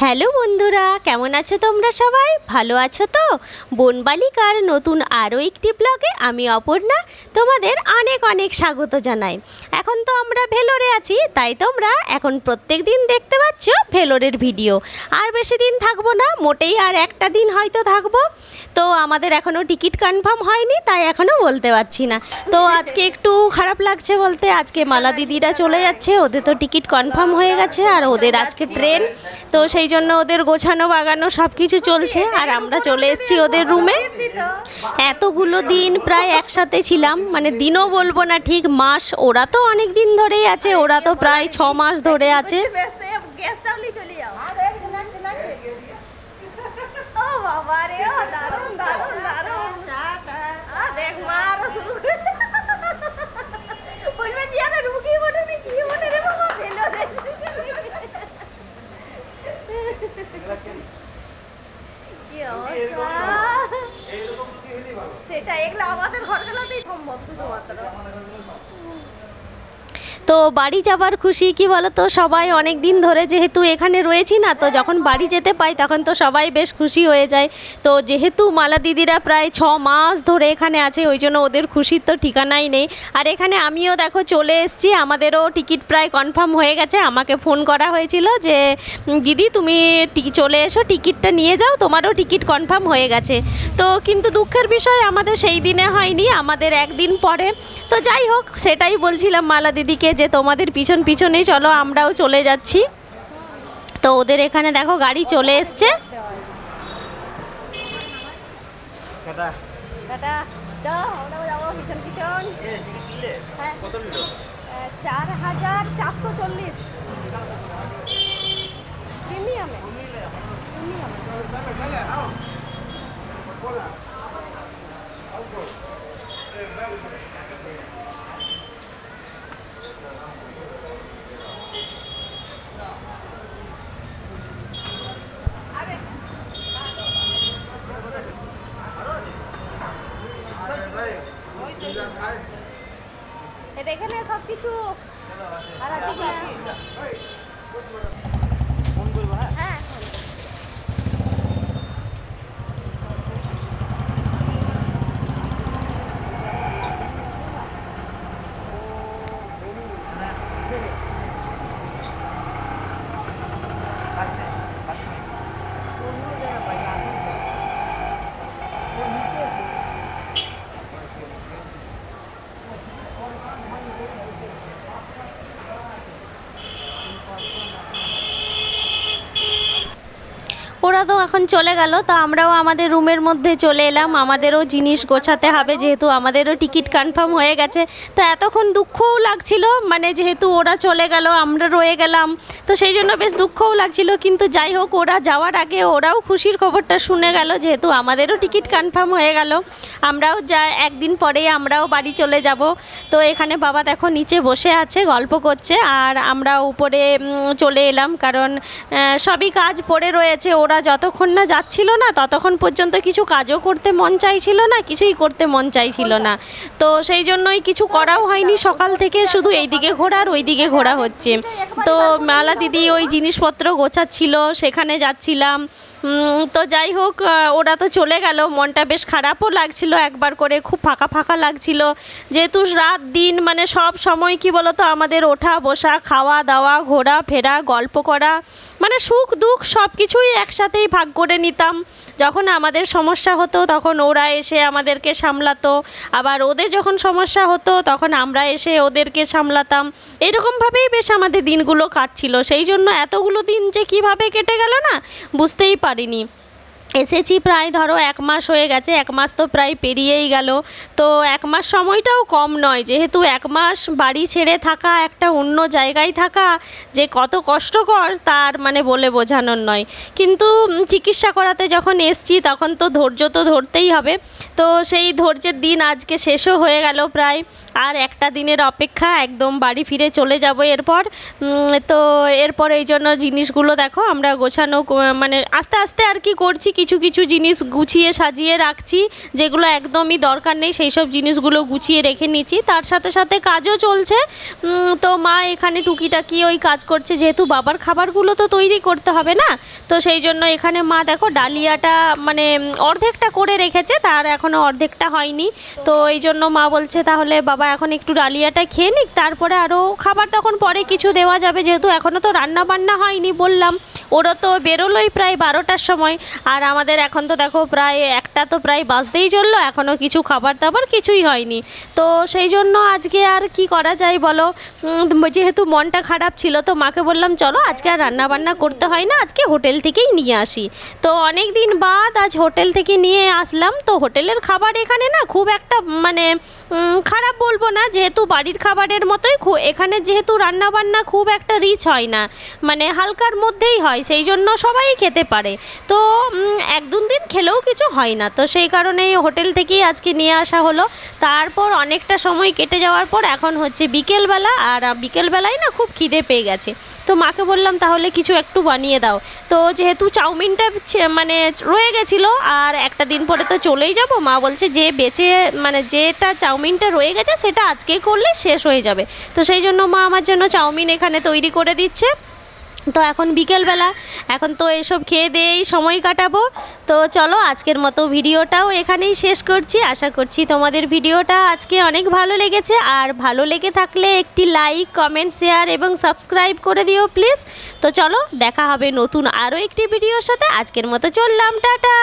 Hello বন্ধুরা, কেমন আছো তোমরা সবাই? ভালো আছো তো? বনবালিকার নতুন আরও একটি ব্লগে আমি অপর্ণা, তোমাদের অনেক অনেক স্বাগত জানাই। এখন তো আমরা ভেলোরে আছি, তাই তোমরা এখন প্রত্যেক দিন দেখতে পাচ্ছ ভেলোরের ভিডিও। আর বেশি দিন থাকব না, মোটেই আর একটা দিন হয়তো থাকব। তো আমাদের এখনও টিকিট কনফার্ম হয়নি, তাই এখনও বলতে পারছি না। তো আজকে একটু খারাপ লাগছে বলতে, আজকে মালা দিদিরা চলে যাচ্ছে, ওদের তো টিকিট কনফার্ম হয়ে গেছে, আর ওদের আজকে ট্রেন। তো সেই জন্য ওদের গোছানো বাগানো সব কিছু চলছে। আর আমরা চলে এসেছি ওদের রুমে। এতগুলো দিন প্রায় একসাথে ছিলাম। মানে দিনও বলব না, ঠিক মাস। ওরা তো অনেক দিন ধরেই আছে। ওরা তো প্রায় ছ মাস ধরে আছে গেস্ট হাউসে চলে যাও ও বাবা রে ও দারুণ দারুণ দারুণ আ, দেখ মা আরও শুরু করে বলবে কি আরে রুগী বলে নি কি বলে রে বাবা ফেলো রে কি অবস্থা সেটা এগুলো আমাদের ঘরগুলোতেই সম্ভব শুধুমাত্র। তো বাড়ি যাবার খুশি, কি বলো তো সবাই অনেক দিন ধরে যেহেতু এখানে রয়েছি না, তো যখন বাড়ি যেতে পাই তখন তো সবাই বেশ খুশি হয়ে যায়। তো যেহেতু মালা দিদিরা প্রায় ছ মাস ধরে এখানে আছে, ওই জন্য ওদের খুশির তো ঠিকানাই নেই। আর এখানে আমিও দেখো চলে এসেছি, আমাদেরও টিকিট প্রায় কনফার্ম হয়ে গেছে। আমাকে ফোন করা হয়েছিল যে দিদি তুমি চলে এসো, টিকিটটা নিয়ে যাও, তোমারও টিকিট কনফার্ম হয়ে গেছে। তো কিন্তু দুঃখের বিষয়, আমাদের সেই দিনে হয়নি, আমাদের একদিন পরে। তো যাই হোক, সেটাই বলছিলাম মালা দিদিকে যে তোমাদের পিছন পিছনেই চলো আমরাও চলে যাচ্ছি। তো ওদের এখানে দেখো গাড়ি চলে এসছে। পিছন পিছন। হ্যাঁ। চার হাজার চারশো চল্লিশ। প্রিমিয়ামে। প্রিমিয়ামে এটা এখানে সব কিছু আর আছে কিনা? তো এখন চলে গেল, তো আমরাও আমাদের রুমের মধ্যে চলে এলাম। আমাদেরও জিনিস গোছাতে হবে, যেহেতু আমাদেরও টিকিট কনফার্ম হয়ে গেছে। তো এতক্ষণ দুঃখও লাগছিল মানে যেহেতু ওরা চলে গেল, আমরা রয়ে গেলাম। তো সেই জন্য বেশ দুঃখও লাগছিল, কিন্তু যাই হোক, ওরা যাওয়ার আগে ওরাও খুশির খবরটা শুনে গেল, যেহেতু আমাদেরও টিকিট কনফার্ম হয়ে গেল। আমরাও যা, একদিন পরেই আমরাও বাড়ি চলে যাব। তো এখানে বাবা দেখো নিচে বসে আছে, গল্প করছে, আর আমরা উপরে চলে এলাম, কারণ সবই কাজ পড়ে রয়েছে, ওরা যতক্ষণ না যাচ্ছিল না, ততক্ষণ পর্যন্ত কিছু কাজও করতে মন চাইছিল না, কিছুই করতে মন চাইছিল না। তো সেই জন্যই কিছু করাও হয়নি সকাল থেকে, শুধু এইদিকে ঘোরা আর ওইদিকে ঘোরা হচ্ছে। তো মালা দিদি ওই জিনিসপত্র গোছাচ্ছিল, সেখানে যাচ্ছিলাম। তো যাই হোক ওরা তো চলে গেল। মনটা বেশ খারাপও লাগছিল একবার করে, খুব ফাঁকা ফাঁকা লাগছিল। যেহেতু রাত, দিন মানে সব সময় কি বলতো, আমাদের ওঠা, বসা, খাওয়া, দাওয়া, ঘোরা, ফেরা, গল্প করা মানে সুখ, দুঃখ সব কিছুই একসাথেই ভাগ করে নিতাম। যখন আমাদের সমস্যা হতো, তখন ওরা এসে আমাদেরকে সামলাতো। আবার ওদের যখন সমস্যা হতো, তখন আমরা এসে ওদেরকে সামলাতাম। এরকমভাবেই বেশ আমাদের দিনগুলো কাটছিল। সেই জন্য এতগুলো দিন যে কীভাবে কেটে গেল না, বুঝতেই পারিনি। এসেছি প্রায় ধরো এক মাস হয়ে গেছে, এক মাস তো প্রায় পেরিয়েই গেল। তো এক মাস সময়টাও কম নয়, যেহেতু এক মাস বাড়ি ছেড়ে থাকা একটা অন্য জায়গায় থাকা যে কত কষ্টকর তার মানে বলে বোঝানোর নয়। কিন্তু চিকিৎসা করাতে যখন এসছি তখন তো ধৈর্য তো ধরতেই হবে। তো সেই ধৈর্যের দিন আজকে শেষও হয়ে গেল প্রায়। আর একটা দিনের অপেক্ষা, একদম বাড়ি ফিরে চলে যাব এরপর। তো এরপর এই জন্য জিনিসগুলো দেখো, আমরা গোছানো মানে আস্তে আস্তে আর কি করছি কিছু কিছু জিনিস গুছিয়ে সাজিয়ে রাখছি, যেগুলো একদমই দরকার নেই, সেই সব জিনিসগুলো গুছিয়ে রেখে নিচ্ছি। তার সাথে সাথে কাজও চলছে। তো মা এখানে টুকিটাকি ওই কাজ করছে, যেহেতু বাবার খাবারগুলো তো তৈরি করতে হবে না, তো সেই জন্য এখানে মা দেখো ডালিয়াটা মানে অর্ধেকটা করে রেখেছে, তার এখনও অর্ধেকটা হয়নি। তো এই জন্য মা বলছে তাহলে বাবা এখন একটু ডালিয়াটা খেয়ে নিক, তারপরে আরও খাবার তখন পরে কিছু দেওয়া যাবে, যেহেতু এখনও তো রান্না বান্না হয়নি বললাম। ওরা তো বেরোলোই প্রায় বারোটার সময়। আর আমাদের এখন তো দেখো প্রায় একটা তো প্রায় বাজতেই চলল এখনও কিছু খাবার দাবার কিছুই হয়নি। তো সেই জন্য আজকে আর কি করা যায় বলো? যেহেতু মনটা খারাপ ছিল তো মাকে বললাম, চলো আজকে আর রান্না বান্না করতে হয় না, আজকে হোটেল থেকেই নিয়ে আসি। তো অনেক দিন বাদ আজ হোটেল থেকে নিয়ে আসলাম। তো হোটেলের খাবার এখানে না খুব একটা মানে খারাপ বলব না, যেহেতু বাড়ির খাবারের মতোই এখানে যেহেতু রান্নাবান্না খুব একটা রিচ হয় না। মানে হালকার মধ্যেই হয়। সেই জন্য সবাই খেতে পারে। তো এক দু দিন খেলেও কিছু হয় না। তো সেই কারণেই হোটেল থেকেই আজকে নিয়ে আসা হলো। তারপর অনেকটা সময় কেটে যাওয়ার পর এখন হচ্ছে বিকেলবেলা আর বিকেলবেলায় না খুব খিদে পেয়ে গেছে। তো মাকে বললাম, তাহলে কিছু একটু বানিয়ে দাও। তো যেহেতু চাউমিনটা মানে রয়ে গেছিল আর একটা দিন পরে তো চলেই যাব, মা বলছে যে বেঁচে মানে যেটা চাউমিনটা রয়ে গেছে সেটা আজকেই করলে শেষ হয়ে যাবে। তো সেই জন্য মা আমার জন্য চাউমিন এখানে তৈরি করে দিচ্ছে। তো এখন বিকেলবেলা। এখন তো এসব খেয়ে দিয়েই সময় কাটাবো। তো চলো আজকের মতো ভিডিওটাও এখানেই শেষ করছি। আশা করছি তোমাদের ভিডিওটা আজকে অনেক ভালো লেগেছে। আর ভালো লেগে থাকলে একটি লাইক, কমেন্ট, শেয়ার এবং সাবস্ক্রাইব করে দিও প্লিজ। তো চলো দেখা হবে নতুন আরও একটি ভিডিওর সাথে। আজকের মতো চললাম, টাটা।